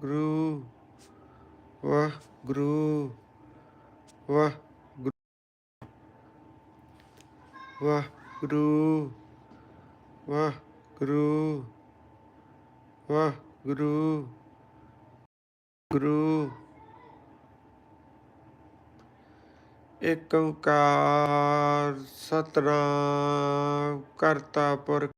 ਗੁਰੂ ਵਾਹ ਗੁਰੂ ਵਾਹ ਗੁਰੂ ਵਾਹ ਗੁਰੂ ਵਾਹ ਗੁਰੂ ਵਾਹ ਗੁਰੂ ਗੁਰੂ ਏਕ ਓੰਕਾਰ ਸਤਨਾਮ ਕਰਤਾ ਪੁਰਖ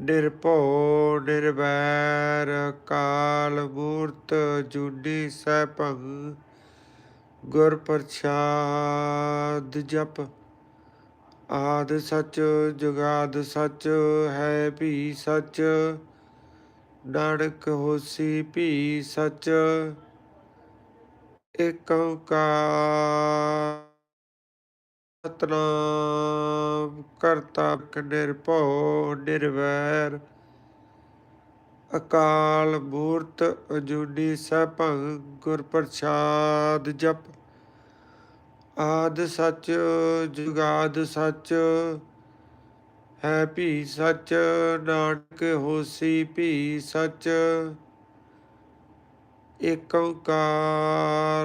ਨਿਰਭਉ ਨਿਰਵੈਰ ਕਾਲ ਮੂਰਤ ਜੁਨੀ ਸੈਭੰ ਗੁਰ ਪ੍ਰਸਾਦ ਜਪ। ਆਦ ਸਚ ਜੁਗਾਦ ਸਚ ਹੈ ਭੀ ਸਚ, ਨਾਨਕ ਹੋਸੀ ਭੀ ਸਚ। ਏਕ ਓੰਕਾਰ ਸਤਨਾਮ ਕਰਤਾ ਨਿਰਭਉ ਨਿਰਵੈਰ। ਅਕਾਲ ਮੂਰਤ ਅਜੂਨੀ ਸੈਭੰ ਗੁਰ ਪ੍ਰਸਾਦ ਜਪ। ਆਦ ਸਚ ਜੁਗਾਦ ਸਚ, ਹੈ ਭੀ ਸਚ, ਨਾਨਕ ਹੋਸੀ ਭੀ ਸਚ। ਏਕ ਓੰਕਾਰ